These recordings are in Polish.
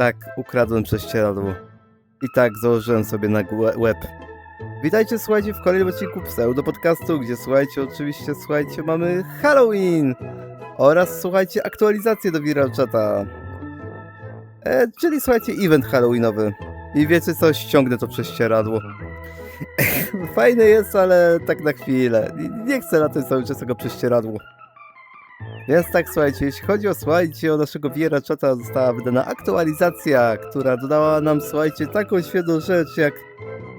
Tak, ukradłem prześcieradło. I tak założyłem sobie na łeb. Witajcie, słuchajcie, w kolejnym odcinku Pseudo Podcastu, gdzie słuchajcie, oczywiście, słuchajcie, mamy Halloween! Oraz, słuchajcie, aktualizację do Viral Chata. E, czyli, słuchajcie, event Halloweenowy. I wiecie co, ściągnę to prześcieradło. Fajne jest, ale tak na chwilę. Nie chcę latać cały czas tego prześcieradło. Więc tak, słuchajcie, jeśli chodzi o, słuchajcie, o naszego Viera Chata, została wydana aktualizacja, która dodała nam, słuchajcie, taką świetną rzecz jak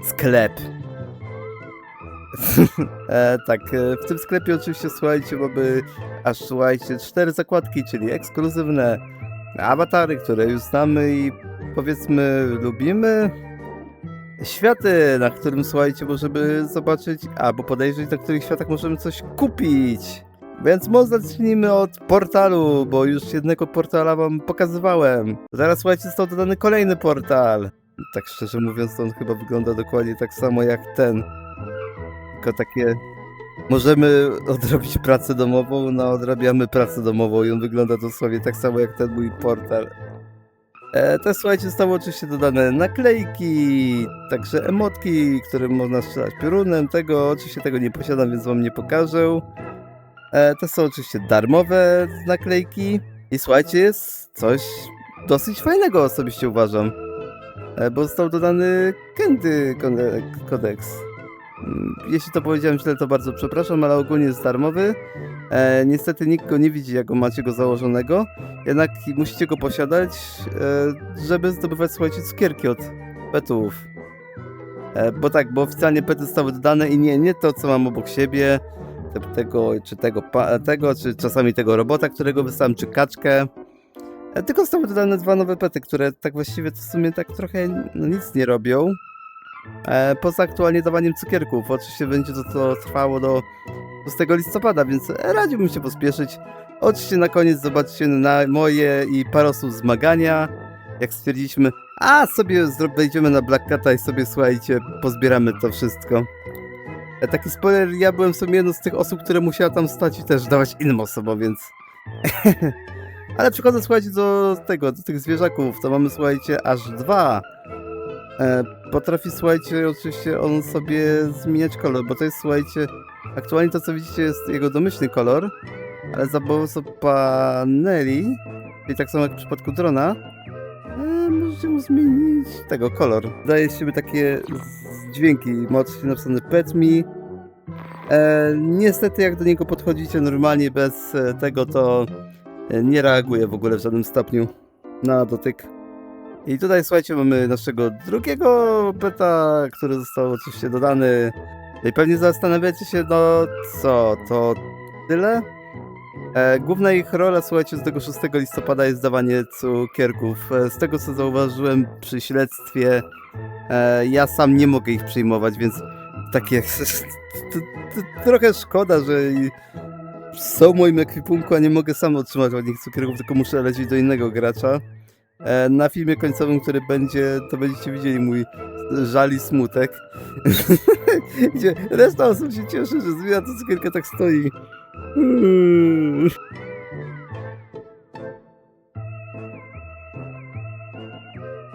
sklep. e, tak, e, w tym sklepie oczywiście, słuchajcie, mamy aż, słuchajcie, cztery zakładki, czyli ekskluzywne awatary, które już znamy i powiedzmy lubimy. Światy, na którym, słuchajcie, możemy zobaczyć, albo podejrzeć, na których światach możemy coś kupić. Więc może zacznijmy od portalu, bo już jednego portala wam pokazywałem. Zaraz słuchajcie, został dodany kolejny portal. Tak szczerze mówiąc, on chyba wygląda dokładnie tak samo jak ten. Tylko takie... Możemy odrobić pracę domową, no odrabiamy pracę domową i on wygląda dosłownie tak samo jak ten mój portal. E, słuchajcie, zostały oczywiście dodane naklejki, także emotki, którym można strzelać piorunem. Tego oczywiście tego nie posiadam, więc wam nie pokażę. E, to są oczywiście darmowe naklejki. I słuchajcie, jest coś dosyć fajnego osobiście uważam. E, bo został dodany Candy Kode- Codex. Mm, Jeśli to powiedziałem źle, to bardzo przepraszam, ale ogólnie jest darmowy. E, niestety nikt go nie widzi, jak go macie go założonego. Jednak musicie go posiadać, e, żeby zdobywać, słuchajcie, cukierki od petów. E, bo tak, bo oficjalnie pety zostały dodane i nie, nie to, co mam obok siebie, tego, czy tego, tego, czy czasami tego robota, którego wysłałem, czy kaczkę. E, tylko zostały dodane dwa nowe pety, które tak właściwie to w sumie tak trochę no, nic nie robią. E, poza aktualnie dawaniem cukierków. Oczywiście będzie to, to trwało do 6 listopada, więc radziłbym się pospieszyć. Oczywiście na koniec zobaczcie na moje i Parosu zmagania. Jak stwierdziliśmy, a sobie wejdziemy na Black Cata i sobie słuchajcie, pozbieramy to wszystko. E, Taki spoiler, ja byłem w sumie jedną z tych osób, które musiała tam stać i też dawać innym osobom, więc... Ale przychodzę, słuchajcie, do tego, do tych zwierzaków, to mamy, słuchajcie, aż dwa. E, potrafi, słuchajcie, oczywiście on sobie zmieniać kolor, bo to jest, słuchajcie, aktualnie to, co widzicie, jest jego domyślny kolor, ale za pomocą paneli, czyli tak samo jak w przypadku drona, e, możecie mu zmienić tego kolor. Daje się siebie takie z- dźwięki, ma oczywiście napisane pet me. E, niestety jak do niego podchodzicie normalnie bez e, tego, to e, nie reaguje w ogóle w żadnym stopniu na dotyk. I tutaj słuchajcie, mamy naszego drugiego peta, który został oczywiście dodany. No I pewnie zastanawiacie się, no co, to tyle? E, główna ich rola, słuchajcie, z tego 6 listopada jest dawanie cukierków. E, z tego co zauważyłem przy śledztwie, e, ja sam nie mogę ich przyjmować, więc takie trochę szkoda, że są moim ekwipunku, a nie mogę sam otrzymać od nich cukierków, tylko muszę lecieć do innego gracza. E, na filmie końcowym, który będzie, to będziecie widzieli mój żal i smutek. Gdzie reszta osób się cieszy, że zmiana to cukierka tak stoi.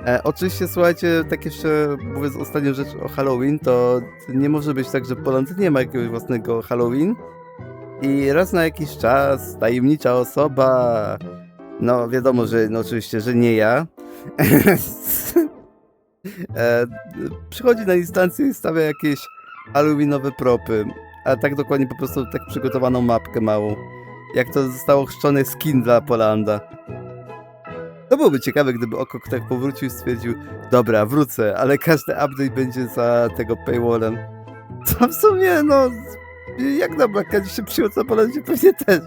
E, oczywiście, słuchajcie, tak jeszcze mówiąc ostatnią rzecz o Halloween, to nie może być tak, że Poland nie ma jakiegoś własnego Halloween. I raz na jakiś czas tajemnicza osoba, no wiadomo, że no, oczywiście, że nie ja, e, przychodzi na instancję i stawia jakieś halloweenowe propy, a tak dokładnie po prostu tak przygotowaną mapkę małą. Jak to zostało chrzczone skin dla Polanda. To byłoby ciekawe, gdyby Oko tak powrócił i stwierdził, dobra, wrócę, ale każdy update będzie za tego paywallem. To w sumie, no, jak na Blackadzie się przyjął, to Polandzie pewnie też.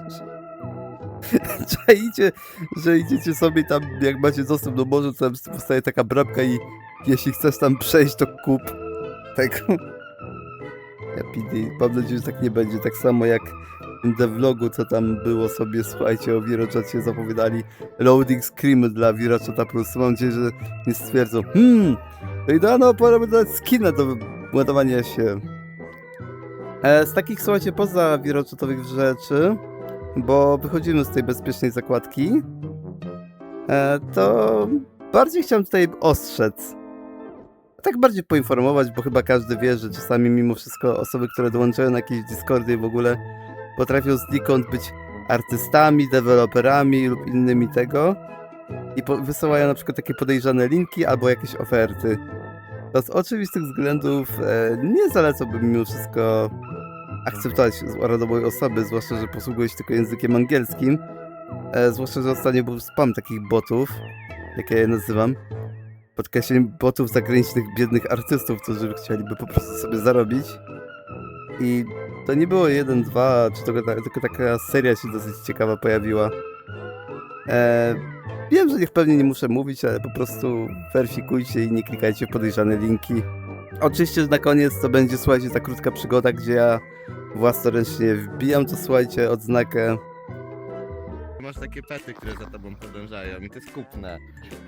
Czaicie, że idziecie sobie tam, jak macie dostęp do morza, to tam powstaje taka bramka i jeśli chcesz tam przejść, to kup tego. Ja PD, mam nadzieję, że tak nie będzie. Tak samo jak w tym devlogu, co tam było sobie, słuchajcie, o Wiroczacie zapowiadali loading screen dla Wiroczata Plus. Mam nadzieję, że nie stwierdzą, hmm, to idealna pora by dać skina do ładowania się. E, z takich, słuchajcie, poza wiroczatowych rzeczy, bo wychodzimy z tej bezpiecznej zakładki, e, to bardziej chciałem tutaj ostrzec. Tak bardziej poinformować, bo chyba każdy wie, że czasami mimo wszystko osoby, które dołączają na jakieś Discordy i w ogóle potrafią znikąd być artystami, deweloperami lub innymi tego i wysyłają na przykład takie podejrzane linki albo jakieś oferty. To z oczywistych względów e, nie zalecałbym mimo wszystko akceptować rodowej osoby, zwłaszcza, że posługuje się tylko językiem angielskim. E, zwłaszcza, że ostatnio był spam takich botów, jak ja je nazywam. Podkreśleniem botów zagranicznych biednych artystów, którzy chcieliby po prostu sobie zarobić. I to nie było jeden, dwa, czy tylko, ta, tylko taka seria się dosyć ciekawa pojawiła. E, wiem, że niech pewnie nie muszę mówić, ale po prostu weryfikujcie i nie klikajcie w podejrzane linki. Oczywiście, że na koniec to będzie, słuchajcie, ta krótka przygoda, gdzie ja własnoręcznie wbijam to, słuchajcie, odznakę. Masz takie pety, które za tobą podążają i to jest kupne.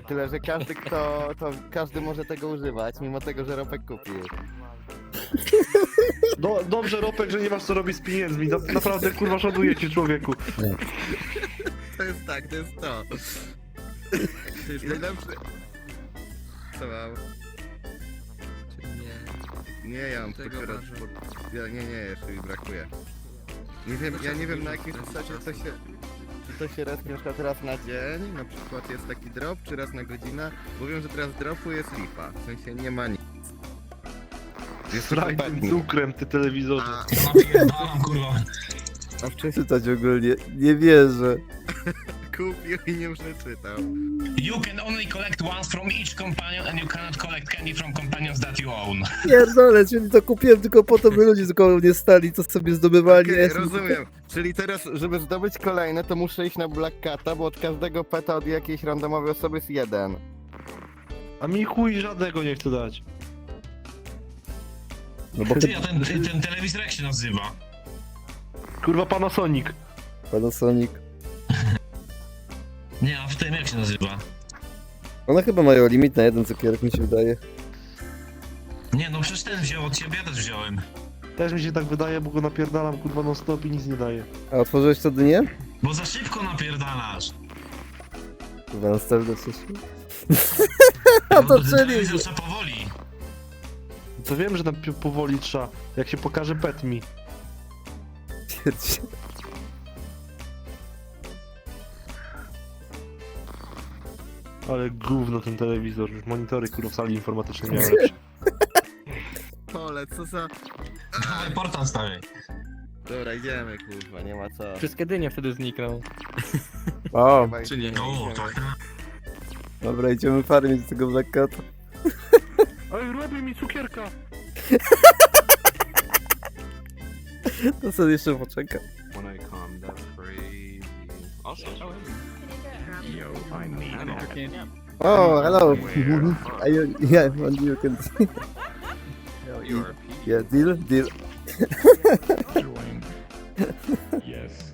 Tyle, że każdy kto, to każdy może tego używać, mimo tego, że Ropek kupił. Do, dobrze, Ropek, że nie masz co robić z pieniędzmi. Na, naprawdę, kurwa, szanuję cię, człowieku. To jest tak, to jest to. To jest najlepsze. Co mam? Nie, ja mam Tego marzę. po- Ja, nie, nie, jeszcze mi brakuje. Nie wiem, ja nie wiem na jakiej zasadzie to się... Czy to się raz na przykład raz na dzień, na przykład jest taki drop, czy raz na godzinę. Wiem, że teraz dropu jest lipa, w sensie nie ma nic. Jest petni. cukrem, ty telewizorze. A, Napierdalam, kurwa. a wcześniej Czytać ogólnie, nie wierzę. kupił i nie przeczytał. You can only collect once from each companion and you cannot collect candy from companions that you own. Pierdolę, czyli to kupiłem tylko po to, by ludzie tylko nie stali, to sobie zdobywali. Ja jestem rozumiem. Czyli teraz, żeby zdobyć kolejne, to muszę iść na Black Cata, bo od każdego peta od jakiejś randomowej osoby jest jeden. A mi chuj żadnego nie chce dać. No bo Ty, a ten, ten telewizor jak się nazywa? Kurwa, Panasonic. Panasonic. Nie, a w tym jak się nazywa? One chyba mają limit na jeden cukierek, mi się wydaje. Nie, no przecież ten wziął od ciebie, ja też wziąłem. Też mi się tak wydaje, bo go napierdalam, kurwa, non stop i nic nie daje. A otworzyłeś to dynię? Bo za szybko napierdalasz. Chyba następne coś. No, to ten czyli- telewizor trzeba. To wiem, że tam pi- powoli trzeba, jak się pokaże pet mi. Pierdzie. Ale gówno ten telewizor. Już monitory, kurwa, w sali informatycznej miałem lepsze. Pole, co za... Dawaj portal stawiaj. Dobra, idziemy, kurwa, nie ma co. Wszystkie dynie wtedy znikną. O, Chyba Czy nie? idziemy, O, idziemy. tak. dobra, idziemy farmić tego Black Cata. Ej, robi mi cukierka! To sobie jeszcze poczeka. When I come, that's crazy. Also, oh, Yo, I need that. Oh, hello. Where? Are you, yeah, and you can... You are Yeah, deal, deal. join. Yes.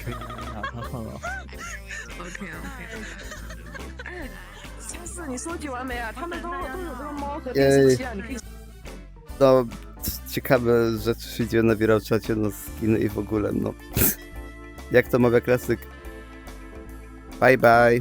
！OK OK。哎，下次你收集完没啊？他们都都有这个猫和电视机啊，你可以 No, ciekawe rzeczy się dzieją na Wirauczacie, no skiny i w ogóle, no. Jak to mawia klasyk? Bye bye.